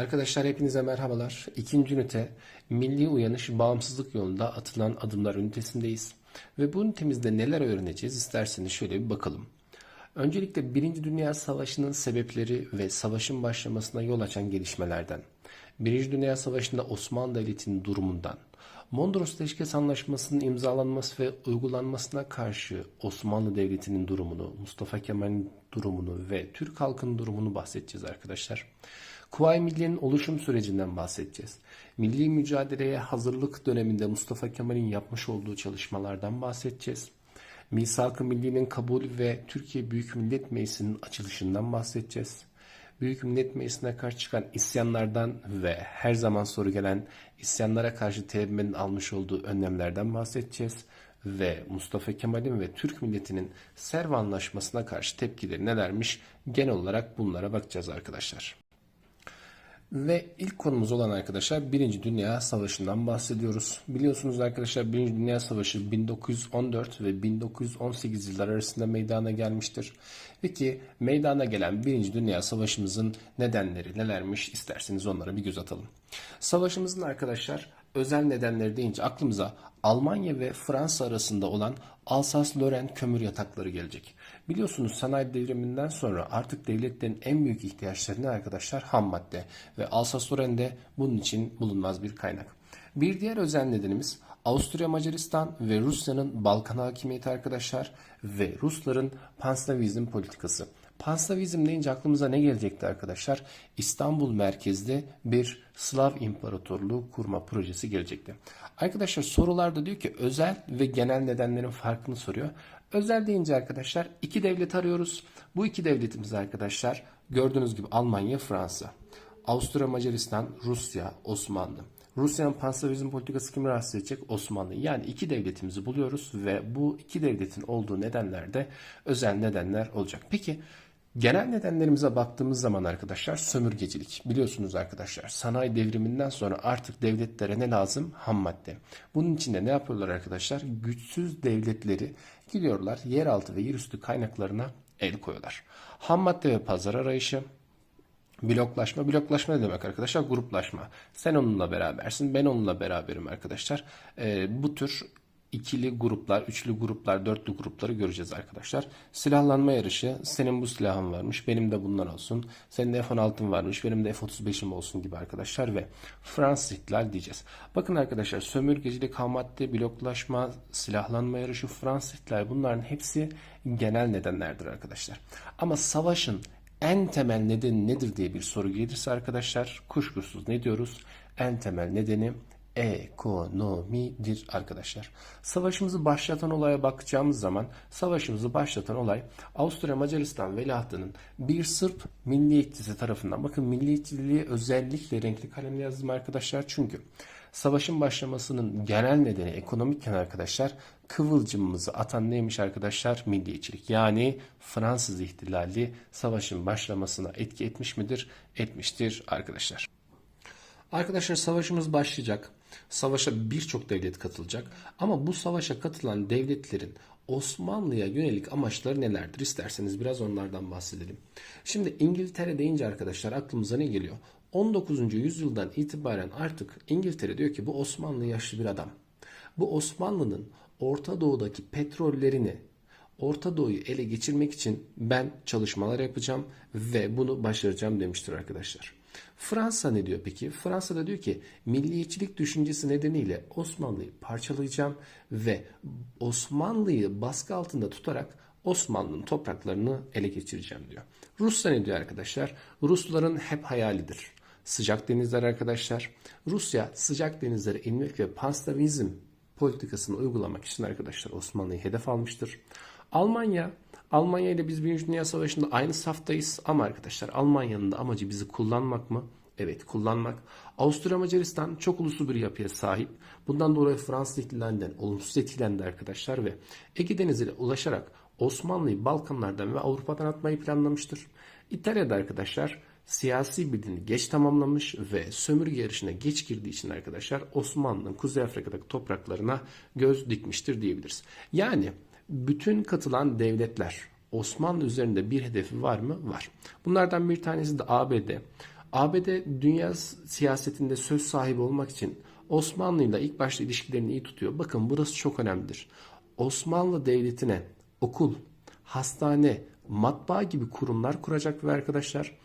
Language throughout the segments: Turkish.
Arkadaşlar hepinize merhabalar. İkinci ünite Milli Uyanış Bağımsızlık yolunda atılan adımlar ünitesindeyiz. Ve bu ünitemizde neler öğreneceğiz isterseniz şöyle bir bakalım. Öncelikle Birinci Dünya Savaşı'nın sebepleri ve savaşın başlamasına yol açan gelişmelerden, Birinci Dünya Savaşı'nda Osmanlı Devleti'nin durumundan, Mondros Teşkes Anlaşması'nın imzalanması ve uygulanmasına karşı Osmanlı Devleti'nin durumunu, Mustafa Kemal'in durumunu ve Türk halkının durumunu bahsedeceğiz arkadaşlar. Kuvayi Milliye'nin oluşum sürecinden bahsedeceğiz. Milli mücadeleye hazırlık döneminde Mustafa Kemal'in yapmış olduğu çalışmalardan bahsedeceğiz. Misak-ı Milli'nin kabul ve Türkiye Büyük Millet Meclisi'nin açılışından bahsedeceğiz. Büyük Millet Meclisi'ne karşı çıkan isyanlardan ve her zaman soru gelen isyanlara karşı TBMM'nin almış olduğu önlemlerden bahsedeceğiz. Ve Mustafa Kemal'in ve Türk milletinin Serv Anlaşması'na karşı tepkileri nelermiş genel olarak bunlara bakacağız arkadaşlar. Ve ilk konumuz olan arkadaşlar Birinci Dünya Savaşı'ndan bahsediyoruz. Biliyorsunuz arkadaşlar Birinci Dünya Savaşı 1914 ve 1918 yıllar arasında meydana gelmiştir. Peki meydana gelen Birinci Dünya Savaşımızın nedenleri nelermiş isterseniz onlara bir göz atalım. Savaşımızın arkadaşlar özel nedenleri deyince aklımıza Almanya ve Fransa arasında olan Alsas-Lorraine kömür yatakları gelecek. Biliyorsunuz sanayi devriminden sonra artık devletlerin en büyük ihtiyaçları ne arkadaşlar? Ham madde ve Alsas-Lorraine'de bunun için bulunmaz bir kaynak. Bir diğer özel nedenimiz Avusturya Macaristan ve Rusya'nın Balkan hakimiyeti arkadaşlar ve Rusların panslavizm politikası. Panslavizm deyince aklımıza ne gelecekti arkadaşlar? İstanbul merkezli bir Slav İmparatorluğu kurma projesi gelecekti. Arkadaşlar sorularda diyor ki özel ve genel nedenlerin farkını soruyor. Özel deyince arkadaşlar iki devlet arıyoruz. Bu iki devletimiz arkadaşlar gördüğünüz gibi Almanya, Fransa. Avusturya, Macaristan, Rusya, Osmanlı. Rusya'nın panslavizm politikası kimi rahatsız edecek? Osmanlı. Yani iki devletimizi buluyoruz ve bu iki devletin olduğu nedenler de özel nedenler olacak. Peki Genel nedenlerimize baktığımız zaman arkadaşlar sömürgecilik. Biliyorsunuz arkadaşlar sanayi devriminden sonra artık devletlere ne lazım? Ham madde. Bunun için de ne yapıyorlar arkadaşlar? Güçsüz devletleri gidiyorlar yeraltı ve yerüstü kaynaklarına el koyuyorlar. Ham madde ve pazar arayışı, Bloklaşma. Bloklaşma ne demek arkadaşlar? Gruplaşma. Sen onunla berabersin. Ben onunla beraberim arkadaşlar. Ee, bu tür ikili gruplar, üçlü gruplar, dörtlü grupları göreceğiz arkadaşlar. Silahlanma yarışı. Senin bu silahın varmış. Benim de bundan olsun. Senin de F-16'ın varmış. Benim de F-35'im olsun gibi arkadaşlar. Ve Fransız diyeceğiz. Bakın arkadaşlar sömürgecilik, ham bloklaşma, silahlanma yarışı, Fransız bunların hepsi genel nedenlerdir arkadaşlar. Ama savaşın en temel nedeni nedir diye bir soru gelirse arkadaşlar kuşkusuz ne diyoruz? En temel nedeni ekonomidir arkadaşlar. Savaşımızı başlatan olaya bakacağımız zaman savaşımızı başlatan olay Avusturya Macaristan veliahtının bir Sırp milliyetçisi tarafından bakın milliyetçiliği özellikle renkli kalemle yazdım arkadaşlar çünkü savaşın başlamasının genel nedeni ekonomikken arkadaşlar kıvılcımımızı atan neymiş arkadaşlar? Milliyetçilik. Yani Fransız ihtilali savaşın başlamasına etki etmiş midir? Etmiştir arkadaşlar. Arkadaşlar savaşımız başlayacak. Savaşa birçok devlet katılacak. Ama bu savaşa katılan devletlerin Osmanlı'ya yönelik amaçları nelerdir? İsterseniz biraz onlardan bahsedelim. Şimdi İngiltere deyince arkadaşlar aklımıza ne geliyor? 19. yüzyıldan itibaren artık İngiltere diyor ki bu Osmanlı yaşlı bir adam. Bu Osmanlı'nın Orta Doğu'daki petrollerini Orta Doğu'yu ele geçirmek için ben çalışmalar yapacağım ve bunu başaracağım demiştir arkadaşlar. Fransa ne diyor peki? Fransa da diyor ki milliyetçilik düşüncesi nedeniyle Osmanlı'yı parçalayacağım ve Osmanlı'yı baskı altında tutarak Osmanlı'nın topraklarını ele geçireceğim diyor. Rusya ne diyor arkadaşlar? Rusların hep hayalidir. Sıcak denizler arkadaşlar. Rusya sıcak denizlere inmek ve panslavizm politikasını uygulamak için arkadaşlar Osmanlı'yı hedef almıştır. Almanya Almanya ile biz Birinci Dünya Savaşı'nda aynı saftayız ama arkadaşlar Almanya'nın da amacı bizi kullanmak mı? Evet kullanmak. Avusturya Macaristan çok uluslu bir yapıya sahip. Bundan dolayı Fransız ihtilalinden olumsuz etkilendi arkadaşlar ve Ege Denizi'ne ulaşarak Osmanlı'yı Balkanlardan ve Avrupa'dan atmayı planlamıştır. İtalya'da arkadaşlar siyasi bildiğini geç tamamlamış ve sömürge yarışına geç girdiği için arkadaşlar Osmanlı'nın Kuzey Afrika'daki topraklarına göz dikmiştir diyebiliriz. Yani bütün katılan devletler Osmanlı üzerinde bir hedefi var mı? Var. Bunlardan bir tanesi de ABD. ABD dünya siyasetinde söz sahibi olmak için Osmanlı ile ilk başta ilişkilerini iyi tutuyor. Bakın burası çok önemlidir. Osmanlı Devleti'ne okul, hastane, matbaa gibi kurumlar kuracak ve arkadaşlar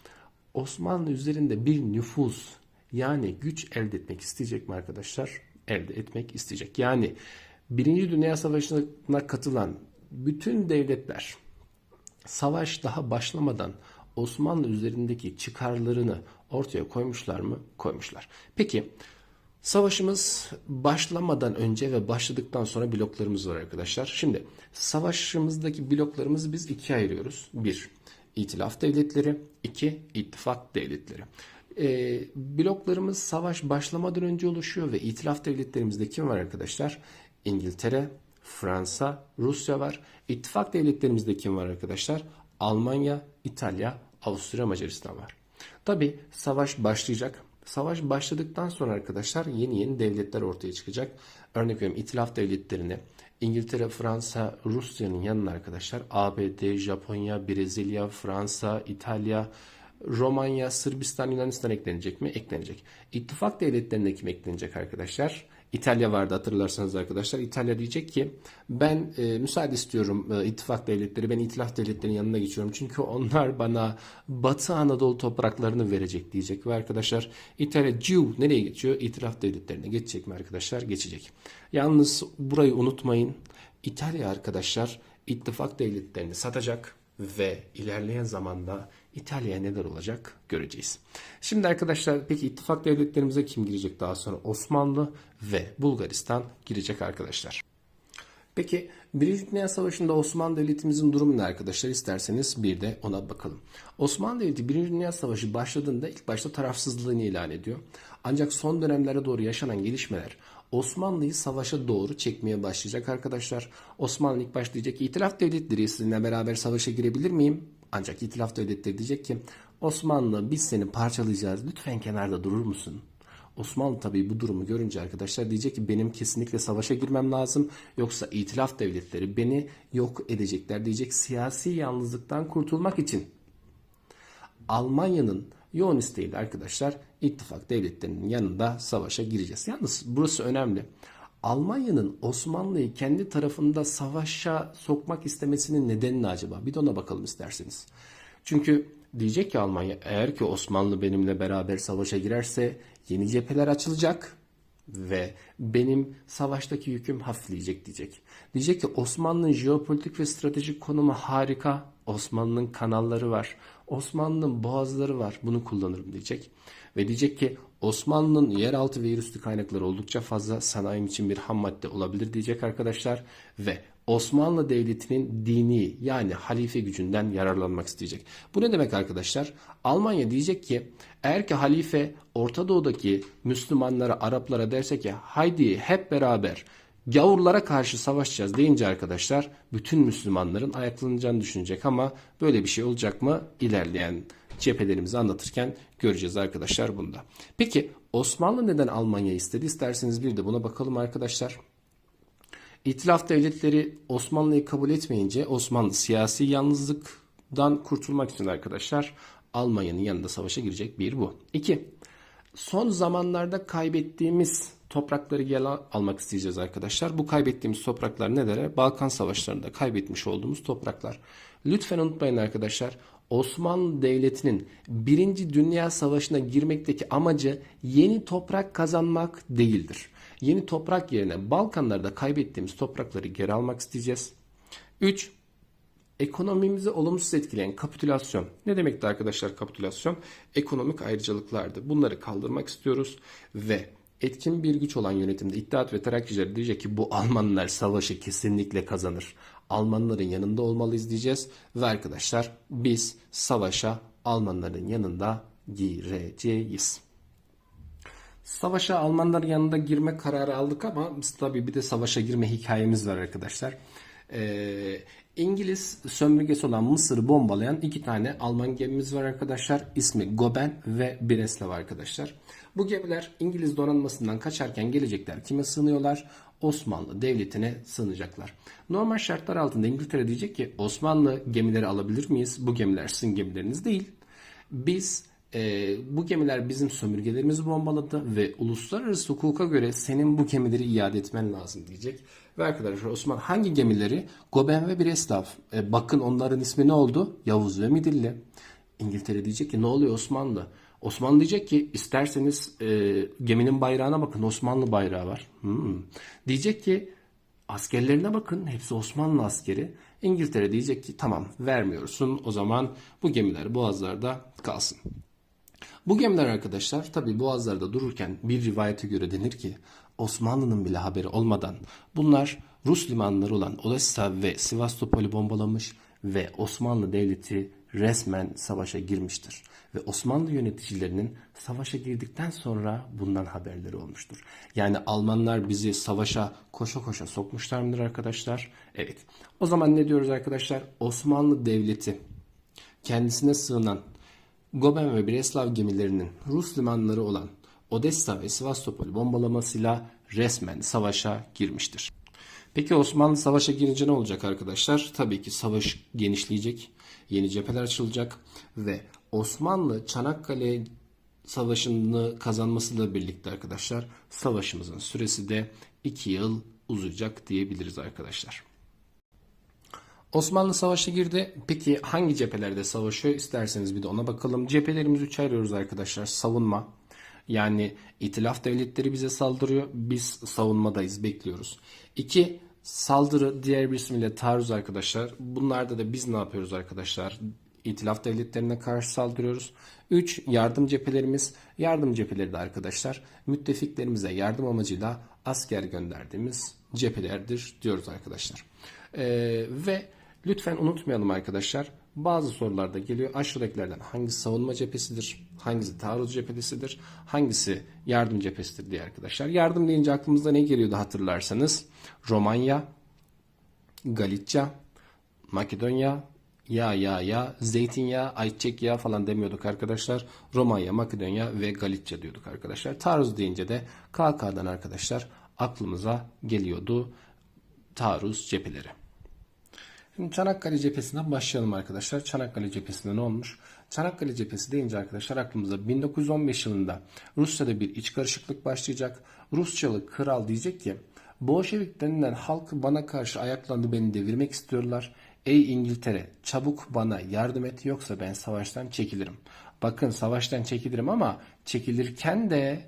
Osmanlı üzerinde bir nüfuz yani güç elde etmek isteyecek mi arkadaşlar? Elde etmek isteyecek. Yani Birinci Dünya Savaşı'na katılan bütün devletler savaş daha başlamadan Osmanlı üzerindeki çıkarlarını ortaya koymuşlar mı? Koymuşlar. Peki savaşımız başlamadan önce ve başladıktan sonra bloklarımız var arkadaşlar. Şimdi savaşımızdaki bloklarımızı biz ikiye ayırıyoruz. Bir, İtilaf devletleri. iki ittifak devletleri. Ee, bloklarımız savaş başlamadan önce oluşuyor ve itilaf devletlerimizde kim var arkadaşlar? İngiltere, Fransa, Rusya var. İttifak devletlerimizde kim var arkadaşlar? Almanya, İtalya, Avusturya, Macaristan var. Tabi savaş başlayacak. Savaş başladıktan sonra arkadaşlar yeni yeni devletler ortaya çıkacak. Örnek veriyorum İtilaf devletlerini İngiltere, Fransa, Rusya'nın yanına arkadaşlar ABD, Japonya, Brezilya, Fransa, İtalya, Romanya, Sırbistan, Yunanistan eklenecek mi? Eklenecek. İttifak devletlerine kim eklenecek arkadaşlar? İtalya vardı hatırlarsanız arkadaşlar. İtalya diyecek ki ben e, müsaade istiyorum e, ittifak devletleri. Ben itilaf devletlerinin yanına geçiyorum. Çünkü onlar bana Batı Anadolu topraklarını verecek diyecek. Ve arkadaşlar İtalya Ciu nereye geçiyor? İtilaf devletlerine geçecek mi arkadaşlar? Geçecek. Yalnız burayı unutmayın. İtalya arkadaşlar ittifak devletlerini satacak ve ilerleyen zamanda İtalya'ya neler olacak göreceğiz. Şimdi arkadaşlar peki ittifak devletlerimize kim girecek daha sonra? Osmanlı ve Bulgaristan girecek arkadaşlar. Peki Birinci Dünya Savaşı'nda Osmanlı Devletimizin durumu ne arkadaşlar isterseniz bir de ona bakalım. Osmanlı Devleti Birinci Dünya Savaşı başladığında ilk başta tarafsızlığını ilan ediyor. Ancak son dönemlere doğru yaşanan gelişmeler Osmanlı'yı savaşa doğru çekmeye başlayacak arkadaşlar. Osmanlı ilk ki itilaf devletleri sizinle beraber savaşa girebilir miyim? Ancak itilaf devletleri diyecek ki Osmanlı biz seni parçalayacağız lütfen kenarda durur musun? Osmanlı tabii bu durumu görünce arkadaşlar diyecek ki benim kesinlikle savaşa girmem lazım. Yoksa itilaf devletleri beni yok edecekler diyecek siyasi yalnızlıktan kurtulmak için. Almanya'nın yoğun isteğiyle arkadaşlar ittifak devletlerinin yanında savaşa gireceğiz. Yalnız burası önemli. Almanya'nın Osmanlı'yı kendi tarafında savaşa sokmak istemesinin nedeni ne acaba? Bir de ona bakalım isterseniz. Çünkü diyecek ki Almanya eğer ki Osmanlı benimle beraber savaşa girerse yeni cepheler açılacak ve benim savaştaki yüküm hafifleyecek diyecek. Diyecek ki Osmanlı'nın jeopolitik ve stratejik konumu harika. Osmanlı'nın kanalları var. Osmanlı'nın boğazları var. Bunu kullanırım diyecek. Ve diyecek ki Osmanlı'nın yeraltı ve kaynakları oldukça fazla sanayim için bir ham madde olabilir diyecek arkadaşlar. Ve Osmanlı Devleti'nin dini yani halife gücünden yararlanmak isteyecek. Bu ne demek arkadaşlar? Almanya diyecek ki eğer ki halife Orta Doğu'daki Müslümanlara, Araplara derse ki haydi hep beraber gavurlara karşı savaşacağız deyince arkadaşlar bütün Müslümanların ayaklanacağını düşünecek ama böyle bir şey olacak mı? İlerleyen cephelerimizi anlatırken göreceğiz arkadaşlar bunda. Peki Osmanlı neden Almanya istedi? İsterseniz bir de buna bakalım arkadaşlar. İtilaf devletleri Osmanlı'yı kabul etmeyince Osmanlı siyasi yalnızlıktan kurtulmak için arkadaşlar Almanya'nın yanında savaşa girecek bir bu. İki, son zamanlarda kaybettiğimiz toprakları geri almak isteyeceğiz arkadaşlar. Bu kaybettiğimiz topraklar neler? Balkan savaşlarında kaybetmiş olduğumuz topraklar. Lütfen unutmayın arkadaşlar. Osmanlı Devleti'nin Birinci Dünya Savaşı'na girmekteki amacı yeni toprak kazanmak değildir. Yeni toprak yerine Balkanlarda kaybettiğimiz toprakları geri almak isteyeceğiz. 3. Ekonomimizi olumsuz etkileyen kapitülasyon. Ne demekti arkadaşlar kapitülasyon? Ekonomik ayrıcalıklardı. Bunları kaldırmak istiyoruz ve etkin bir güç olan yönetimde İttihat ve Terakkiciler diyecek ki bu Almanlar savaşı kesinlikle kazanır. Almanların yanında olmalıyız diyeceğiz ve arkadaşlar biz savaşa Almanların yanında gireceğiz. Savaşa Almanların yanında girme kararı aldık ama tabii bir de savaşa girme hikayemiz var arkadaşlar. Ee, İngiliz sömürgesi olan Mısır'ı bombalayan iki tane Alman gemimiz var arkadaşlar. İsmi Goben ve Breslau arkadaşlar. Bu gemiler İngiliz donanmasından kaçarken gelecekler. Kime sığınıyorlar? Osmanlı Devleti'ne sığınacaklar. Normal şartlar altında İngiltere diyecek ki Osmanlı gemileri alabilir miyiz? Bu gemiler sizin gemileriniz değil. Biz e, bu gemiler bizim sömürgelerimizi bombaladı ve uluslararası hukuka göre senin bu gemileri iade etmen lazım diyecek. Ve arkadaşlar Osman hangi gemileri? Goben ve Breslav. E, bakın onların ismi ne oldu? Yavuz ve Midilli. İngiltere diyecek ki ne oluyor Osmanlı? Osmanlı diyecek ki isterseniz e, geminin bayrağına bakın Osmanlı bayrağı var. Hmm. Diyecek ki askerlerine bakın hepsi Osmanlı askeri. İngiltere diyecek ki tamam vermiyorsun o zaman bu gemiler boğazlarda kalsın. Bu gemiler arkadaşlar tabi boğazlarda dururken bir rivayete göre denir ki Osmanlı'nın bile haberi olmadan bunlar Rus limanları olan Odessa ve Sivastopol'ü bombalamış ve Osmanlı Devleti resmen savaşa girmiştir. Ve Osmanlı yöneticilerinin savaşa girdikten sonra bundan haberleri olmuştur. Yani Almanlar bizi savaşa koşa koşa sokmuşlar mıdır arkadaşlar? Evet. O zaman ne diyoruz arkadaşlar? Osmanlı Devleti kendisine sığınan Goben ve Breslav gemilerinin Rus limanları olan Odessa ve Sivastopol bombalamasıyla resmen savaşa girmiştir. Peki Osmanlı savaşa girince ne olacak arkadaşlar? Tabii ki savaş genişleyecek, yeni cepheler açılacak ve Osmanlı Çanakkale Savaşı'nı kazanmasıyla birlikte arkadaşlar savaşımızın süresi de 2 yıl uzayacak diyebiliriz arkadaşlar. Osmanlı savaşa girdi. Peki hangi cephelerde savaşıyor? İsterseniz bir de ona bakalım. Cephelerimizi üçe ayırıyoruz arkadaşlar. Savunma. Yani itilaf devletleri bize saldırıyor. Biz savunmadayız, bekliyoruz. İki, saldırı diğer bir ismiyle taarruz arkadaşlar. Bunlarda da biz ne yapıyoruz arkadaşlar? İtilaf devletlerine karşı saldırıyoruz. 3. Yardım cephelerimiz. Yardım cepheleri de arkadaşlar müttefiklerimize yardım amacıyla asker gönderdiğimiz cephelerdir diyoruz arkadaşlar. Ee, ve lütfen unutmayalım arkadaşlar. Bazı sorularda geliyor. Aşağıdakilerden hangisi savunma cephesidir? Hangisi taarruz cephesidir? Hangisi yardım cephesidir diye arkadaşlar. Yardım deyince aklımızda ne geliyordu hatırlarsanız? Romanya, Galicia, Makedonya, ya ya ya, zeytinyağı, ayçiçek yağı falan demiyorduk arkadaşlar. Romanya, Makedonya ve Galicia diyorduk arkadaşlar. Taarruz deyince de KK'dan arkadaşlar aklımıza geliyordu taarruz cepheleri. Şimdi Çanakkale cephesinden başlayalım arkadaşlar. Çanakkale cephesinde ne olmuş? Çanakkale cephesi deyince arkadaşlar aklımıza 1915 yılında Rusya'da bir iç karışıklık başlayacak. Rusçalı kral diyecek ki Bolşevik denilen halk bana karşı ayaklandı beni devirmek istiyorlar. Ey İngiltere çabuk bana yardım et yoksa ben savaştan çekilirim. Bakın savaştan çekilirim ama çekilirken de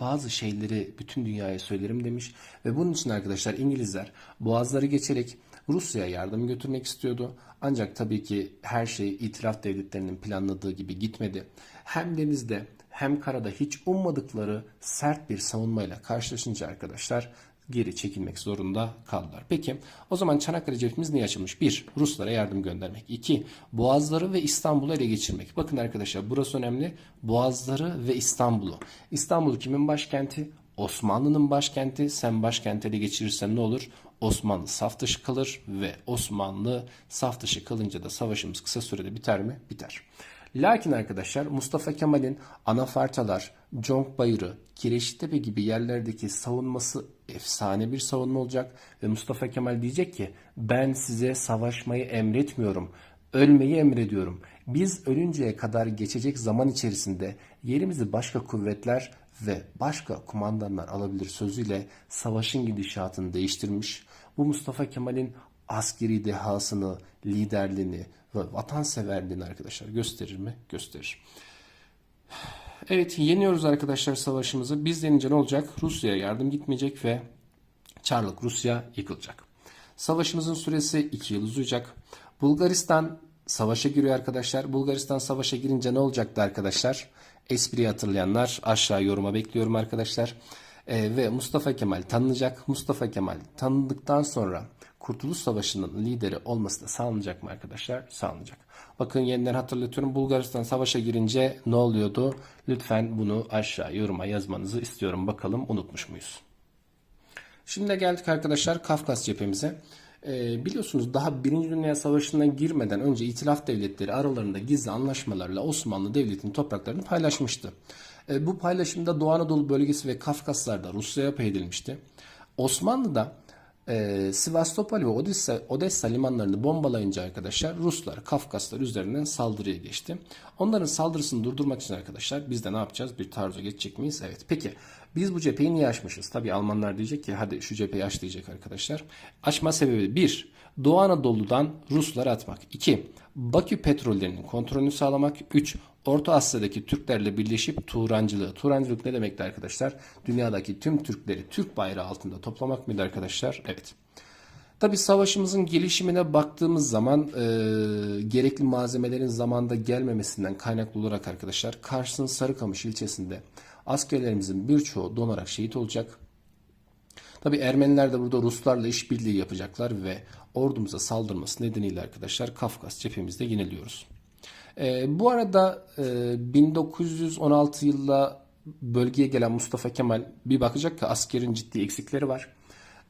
bazı şeyleri bütün dünyaya söylerim demiş ve bunun için arkadaşlar İngilizler boğazları geçerek Rusya'ya yardım götürmek istiyordu. Ancak tabii ki her şey itiraf devletlerinin planladığı gibi gitmedi. Hem denizde hem karada hiç ummadıkları sert bir savunmayla karşılaşınca arkadaşlar geri çekilmek zorunda kaldılar. Peki o zaman Çanakkale cephemiz niye açılmış? 1. Ruslara yardım göndermek. 2. Boğazları ve İstanbul'u ele geçirmek. Bakın arkadaşlar burası önemli. Boğazları ve İstanbul'u. İstanbul kimin başkenti? Osmanlı'nın başkenti. Sen başkenti ele geçirirsen ne olur? Osmanlı saf dışı kalır ve Osmanlı saf dışı kalınca da savaşımız kısa sürede biter mi? Biter. Lakin arkadaşlar Mustafa Kemal'in Anafartalar, Conk Bayırı, Kireçtepe gibi yerlerdeki savunması efsane bir savunma olacak ve Mustafa Kemal diyecek ki ben size savaşmayı emretmiyorum. Ölmeyi emrediyorum. Biz ölünceye kadar geçecek zaman içerisinde yerimizi başka kuvvetler ve başka kumandanlar alabilir sözüyle savaşın gidişatını değiştirmiş. Bu Mustafa Kemal'in askeri dehasını, liderliğini ve vatanseverliğini arkadaşlar gösterir mi? Gösterir. Evet yeniyoruz arkadaşlar savaşımızı. Biz yenince ne olacak? Rusya'ya yardım gitmeyecek ve Çarlık Rusya yıkılacak. Savaşımızın süresi 2 yıl uzayacak. Bulgaristan savaşa giriyor arkadaşlar. Bulgaristan savaşa girince ne olacaktı arkadaşlar? Espriyi hatırlayanlar aşağı yoruma bekliyorum arkadaşlar. Ee, ve Mustafa Kemal tanınacak. Mustafa Kemal tanındıktan sonra Kurtuluş Savaşı'nın lideri olması da sağlanacak mı arkadaşlar? Sağlanacak. Bakın yeniden hatırlatıyorum. Bulgaristan savaşa girince ne oluyordu? Lütfen bunu aşağı yoruma yazmanızı istiyorum. Bakalım unutmuş muyuz? Şimdi de geldik arkadaşlar Kafkas cephemize. Ee, biliyorsunuz daha Birinci Dünya Savaşı'na girmeden önce itilaf devletleri aralarında gizli anlaşmalarla Osmanlı Devleti'nin topraklarını paylaşmıştı. Ee, bu paylaşımda Doğu Anadolu bölgesi ve Kafkaslar'da Rusya'ya pay edilmişti. Osmanlı Ee, Sivastopol ve Odessa, Odessa limanlarını bombalayınca arkadaşlar Ruslar Kafkaslar üzerinden saldırıya geçti. Onların saldırısını durdurmak için arkadaşlar biz de ne yapacağız? Bir taarruza geçecek miyiz? Evet. Peki biz bu cepheyi niye açmışız? Tabii Almanlar diyecek ki hadi şu cepheyi aç diyecek arkadaşlar. Açma sebebi 1. Doğu Anadolu'dan Rusları atmak. 2. Bakü petrollerinin kontrolünü sağlamak. 3. Orta Asya'daki Türklerle birleşip Turancılığı. Turancılık ne demekti arkadaşlar? Dünyadaki tüm Türkleri Türk bayrağı altında toplamak mıydı arkadaşlar? Evet. Tabi savaşımızın gelişimine baktığımız zaman e, gerekli malzemelerin zamanda gelmemesinden kaynaklı olarak arkadaşlar Kars'ın Sarıkamış ilçesinde askerlerimizin birçoğu donarak şehit olacak. Tabi Ermeniler de burada Ruslarla işbirliği yapacaklar ve ordumuza saldırması nedeniyle arkadaşlar Kafkas cephemizde yeniliyoruz. E, bu arada e, 1916 yılında bölgeye gelen Mustafa Kemal bir bakacak ki askerin ciddi eksikleri var.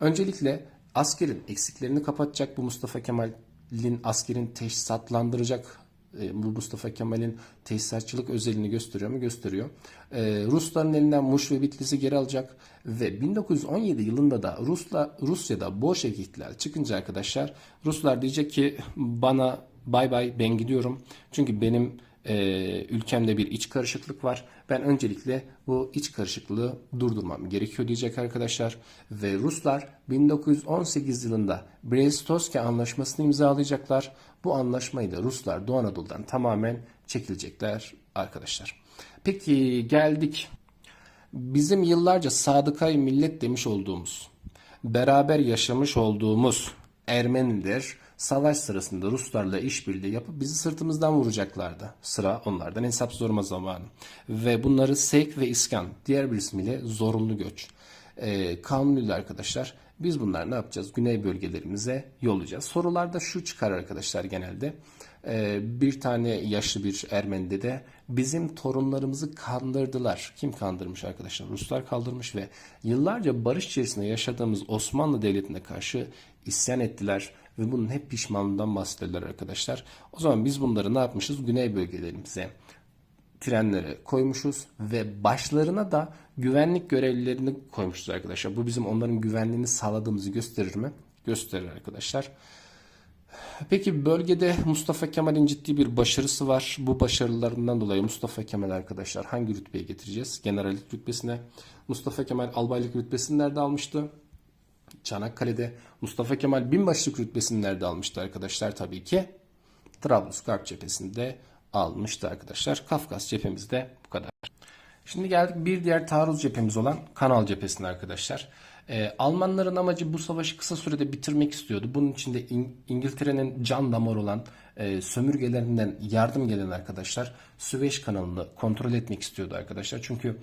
Öncelikle askerin eksiklerini kapatacak bu Mustafa Kemal'in askerin teşhisatlandıracak e, bu Mustafa Kemal'in tesisatçılık özelliğini gösteriyor mu? Gösteriyor. E, Rusların elinden Muş ve Bitlis'i geri alacak ve 1917 yılında da Rusla, Rusya'da Bolşevik ihtilal çıkınca arkadaşlar Ruslar diyecek ki bana bay bay ben gidiyorum. Çünkü benim e, ülkemde bir iç karışıklık var. Ben öncelikle bu iç karışıklığı durdurmam gerekiyor diyecek arkadaşlar. Ve Ruslar 1918 yılında Brest-Toski anlaşmasını imzalayacaklar. Bu anlaşmayı da Ruslar Doğu Anadolu'dan tamamen çekilecekler arkadaşlar. Peki geldik. Bizim yıllarca sadıkay millet demiş olduğumuz, beraber yaşamış olduğumuz Ermeniler savaş sırasında Ruslarla işbirliği yapıp bizi sırtımızdan vuracaklardı. Sıra onlardan hesap sorma zamanı. Ve bunları sevk ve iskan, diğer bir ismiyle zorunlu göç. Ee, kanunuyla arkadaşlar biz bunlar ne yapacağız? Güney bölgelerimize yollayacağız. Sorularda şu çıkar arkadaşlar genelde. Ee, bir tane yaşlı bir Ermeni de bizim torunlarımızı kandırdılar. Kim kandırmış arkadaşlar? Ruslar kaldırmış ve yıllarca barış içerisinde yaşadığımız Osmanlı Devleti'ne karşı isyan ettiler ve bunun hep pişmanlığından bahsediyorlar arkadaşlar. O zaman biz bunları ne yapmışız? Güney bölgelerimize trenlere koymuşuz ve başlarına da güvenlik görevlilerini koymuşuz arkadaşlar. Bu bizim onların güvenliğini sağladığımızı gösterir mi? Gösterir arkadaşlar. Peki bölgede Mustafa Kemal'in ciddi bir başarısı var. Bu başarılarından dolayı Mustafa Kemal arkadaşlar hangi rütbeye getireceğiz? Generallik rütbesine. Mustafa Kemal albaylık rütbesini nerede almıştı? Çanakkale'de. Mustafa Kemal binbaşlık rütbesini nerede almıştı arkadaşlar? Tabii ki Trablusgarp cephesinde almıştı arkadaşlar. Kafkas cephemizde bu kadar. Şimdi geldik bir diğer taarruz cephemiz olan Kanal cephesine arkadaşlar. Ee, Almanların amacı bu savaşı kısa sürede bitirmek istiyordu. Bunun için de İng- İngiltere'nin can damarı olan e, sömürgelerinden yardım gelen arkadaşlar Süveyş kanalını kontrol etmek istiyordu arkadaşlar. Çünkü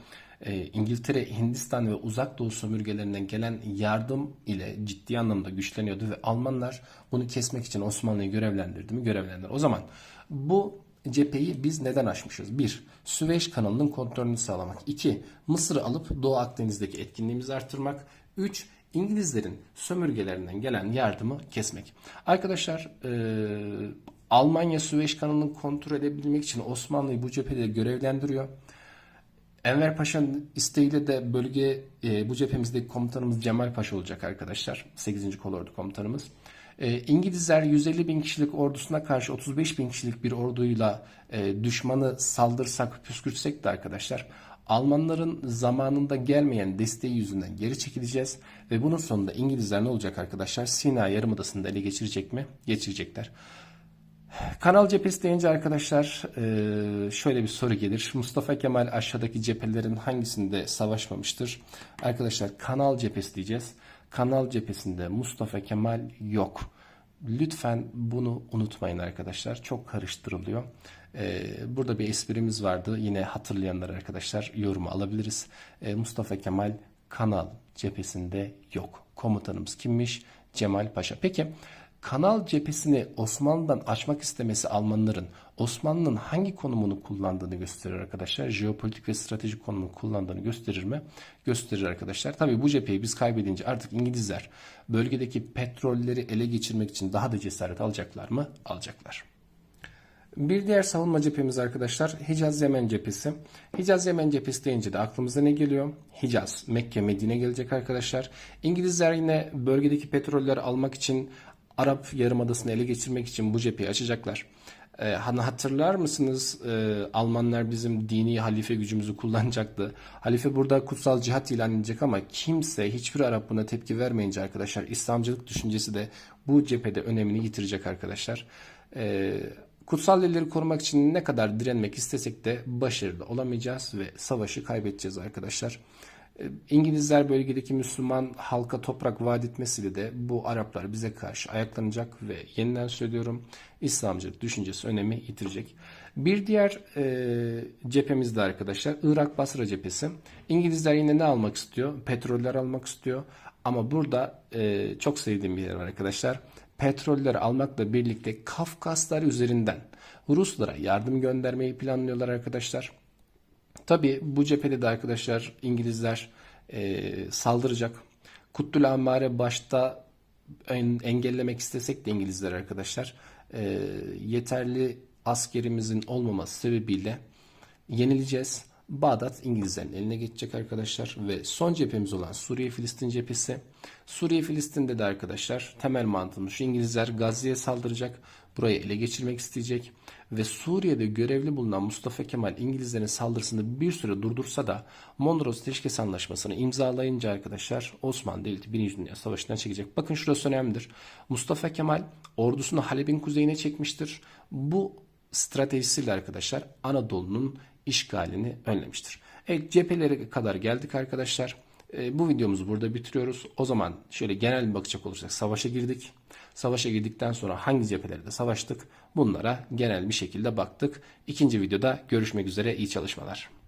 e, İngiltere, Hindistan ve Uzak Doğu sömürgelerinden gelen yardım ile ciddi anlamda güçleniyordu ve Almanlar bunu kesmek için Osmanlı'yı görevlendirdi mi? Görevlendirdi. O zaman bu cepheyi biz neden açmışız? 1. Süveyş kanalının kontrolünü sağlamak. 2. Mısır'ı alıp Doğu Akdeniz'deki etkinliğimizi arttırmak. 3. İngilizlerin sömürgelerinden gelen yardımı kesmek. Arkadaşlar e, Almanya Süveyş kanalını kontrol edebilmek için Osmanlı'yı bu cephede görevlendiriyor. Enver Paşa'nın isteğiyle de bölge e, bu cephemizdeki komutanımız Cemal Paşa olacak arkadaşlar. 8. Kolordu komutanımız. E, İngilizler 150 bin kişilik ordusuna karşı 35 bin kişilik bir orduyla e, düşmanı saldırsak, püskürtsek de arkadaşlar Almanların zamanında gelmeyen desteği yüzünden geri çekileceğiz ve bunun sonunda İngilizler ne olacak arkadaşlar? Sina Yarımadası'nda ele geçirecek mi? Geçirecekler. Kanal cephesi deyince arkadaşlar e, şöyle bir soru gelir. Mustafa Kemal aşağıdaki cephelerin hangisinde savaşmamıştır? Arkadaşlar kanal cephesi diyeceğiz. Kanal cephesinde Mustafa Kemal yok. Lütfen bunu unutmayın arkadaşlar. Çok karıştırılıyor. E, burada bir esprimiz vardı. Yine hatırlayanlar arkadaşlar yorumu alabiliriz. E, Mustafa Kemal kanal cephesinde yok. Komutanımız kimmiş? Cemal Paşa. Peki Kanal cephesini Osmanlı'dan açmak istemesi Almanların Osmanlı'nın hangi konumunu kullandığını gösterir arkadaşlar. Jeopolitik ve stratejik konumunu kullandığını gösterir mi? Gösterir arkadaşlar. Tabii bu cepheyi biz kaybedince artık İngilizler bölgedeki petrolleri ele geçirmek için daha da cesaret alacaklar mı? Alacaklar. Bir diğer savunma cephemiz arkadaşlar Hicaz Yemen cephesi. Hicaz Yemen cephesi deyince de aklımıza ne geliyor? Hicaz, Mekke, Medine gelecek arkadaşlar. İngilizler yine bölgedeki petrolleri almak için Arap Yarımadası'nı ele geçirmek için bu cepheyi açacaklar. Ee, hani hatırlar mısınız Ee, Almanlar bizim dini halife gücümüzü kullanacaktı. Halife burada kutsal cihat ilan edecek ama kimse hiçbir Arap buna tepki vermeyince arkadaşlar İslamcılık düşüncesi de bu cephede önemini yitirecek arkadaşlar. Ee, kutsal değerleri korumak için ne kadar direnmek istesek de başarılı olamayacağız ve savaşı kaybedeceğiz arkadaşlar. Ee, İngilizler bölgedeki Müslüman halka toprak vaat etmesiyle de bu Araplar bize karşı ayaklanacak ve yeniden söylüyorum İslamcılık düşüncesi önemi yitirecek. Bir diğer e, cephemizde arkadaşlar Irak Basra cephesi. İngilizler yine ne almak istiyor? Petroller almak istiyor. Ama burada e, çok sevdiğim bir yer var arkadaşlar. Petrolleri almakla birlikte Kafkaslar üzerinden Ruslara yardım göndermeyi planlıyorlar arkadaşlar. Tabii bu cephede de arkadaşlar İngilizler e, saldıracak. Kuttul Ammare başta en- engellemek istesek de İngilizler arkadaşlar e, yeterli askerimizin olmaması sebebiyle yenileceğiz. Bağdat İngilizlerin eline geçecek arkadaşlar ve son cephemiz olan Suriye-Filistin cephesi. Suriye-Filistin'de de arkadaşlar temel mantığımız şu İngilizler Gazze'ye saldıracak, burayı ele geçirmek isteyecek ve Suriye'de görevli bulunan Mustafa Kemal İngilizlerin saldırısını bir süre durdursa da Mondros Teşkis Anlaşması'nı imzalayınca arkadaşlar Osmanlı Devleti 1. Dünya Savaşı'ndan çekecek. Bakın şurası önemlidir. Mustafa Kemal ordusunu Halep'in kuzeyine çekmiştir. Bu stratejisiyle arkadaşlar Anadolu'nun işgalini önlemiştir. Evet cephelere kadar geldik arkadaşlar. E, bu videomuzu burada bitiriyoruz. O zaman şöyle genel bir bakacak olursak savaşa girdik. Savaşa girdikten sonra hangi cephelerde savaştık? Bunlara genel bir şekilde baktık. İkinci videoda görüşmek üzere. İyi çalışmalar.